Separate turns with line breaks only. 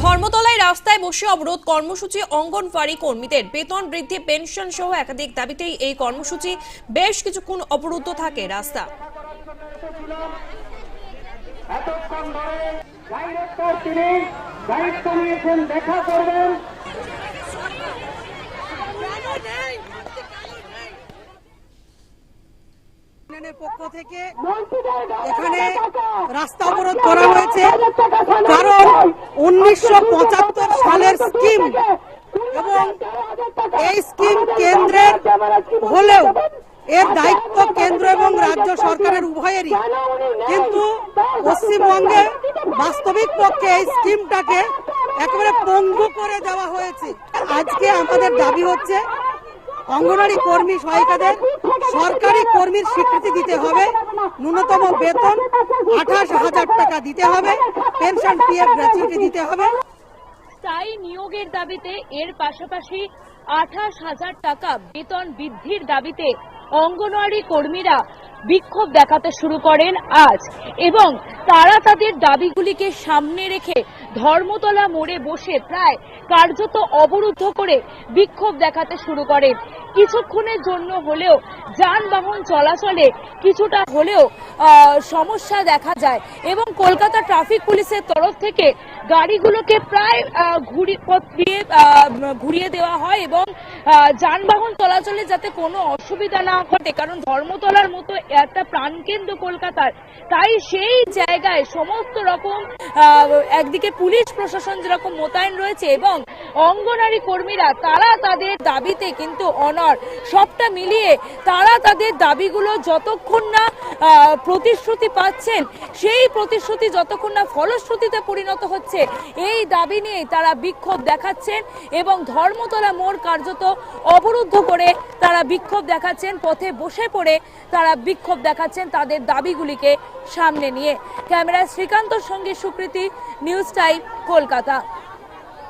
ধর্মতলায় রাস্তায় বসে অবরোধ কর্মসূচি অঙ্গনওয়াড়ি কর্মীদের। বেতন বৃদ্ধি, পেনশন সহ একাধিক দাবিতেই এই কর্মসূচি বেশ কিছুক্ষণ অবরুদ্ধ থাকে রাস্তা।
দেখা করবেন।
ইউনিয়নের পক্ষ থেকে
এখানে
রাস্তা অবরোধ করা হয়েছে। কারণ উনিশশো পঁচাত্তর সালের স্কিম এবং এই স্কিম কেন্দ্রের হলেও এর দায়িত্ব কেন্দ্র এবং রাজ্য সরকারের উভয়েরই। কিন্তু পশ্চিমবঙ্গে বাস্তবিক পক্ষে এই স্কিমটাকে একেবারে পঙ্গু করে দেওয়া হয়েছে। আজকে আমাদের দাবি হচ্ছে অঙ্গনওয়াড়ি কর্মী সহায়িকাদের সরকারি কর্মীর স্বীকৃতি দিতে হবে। ন্যূনতম বেতন আঠাশ হাজার টাকা দিতে হবে। পেনশন পিএফ গ্র্যাচুইটি দিতে হবে।
স্থায়ী নিয়োগের দাবিতে এর পাশাপাশি আঠাশ হাজার টাকা বেতন বৃদ্ধির দাবিতে অঙ্গনওয়াড়ি কর্মীরা বিক্ষোভ দেখাতে শুরু করেন আজ এবং তারা তাদের দাবিগুলিকে সামনে রেখে ধর্মতলা মোড়ে বসে প্রায় কার্যত অবরুদ্ধ করে বিক্ষোভ দেখাতে শুরু করেন। কিছুক্ষণের জন্য হলেও যানবাহন চলাচলে কিছুটা হলেও সমস্যা দেখা যায় এবং কলকাতা ট্রাফিক পুলিশের তরফ থেকে গাড়িগুলোকে প্রায় ঘুরি, পথ দিয়ে ঘুরিয়ে দেওয়া হয় এবং যানবাহন চলাচলে যাতে কোনো অসুবিধা না ঘটে কারণ ধর্মতলার মতো একটা প্রাণকেন্দ্র কলকাতার, তাই সেই জায়গায় সমস্ত রকম একদিকে পুলিশ প্রশাসন যেরকম মোতায়েন রয়েছে এবং অঙ্গনারী কর্মীরা, তারা তাদের দাবিতে কিন্তু অনর সবটা মিলিয়ে তারা তাদের দাবিগুলো যতক্ষণ না প্রতিশ্রুতি পাচ্ছেন, সেই প্রতিশ্রুতি যতক্ষণ না ফলশ্রুতিতে পরিণত হচ্ছে, এই দাবি নিয়েই তারা বিক্ষোভ দেখাচ্ছেন এবং ধর্মতলা মোড় কার্যত অবরুদ্ধ করে তারা বিক্ষোভ দেখাচ্ছেন, পথে বসে পড়ে তারা বিক্ষোভ দেখাচ্ছেন তাদের দাবিগুলিকে সামনে নিয়ে। ক্যামেরায় শ্রীকান্তর সঙ্গে সুকৃতি নিউজ টাইম, কলকাতা।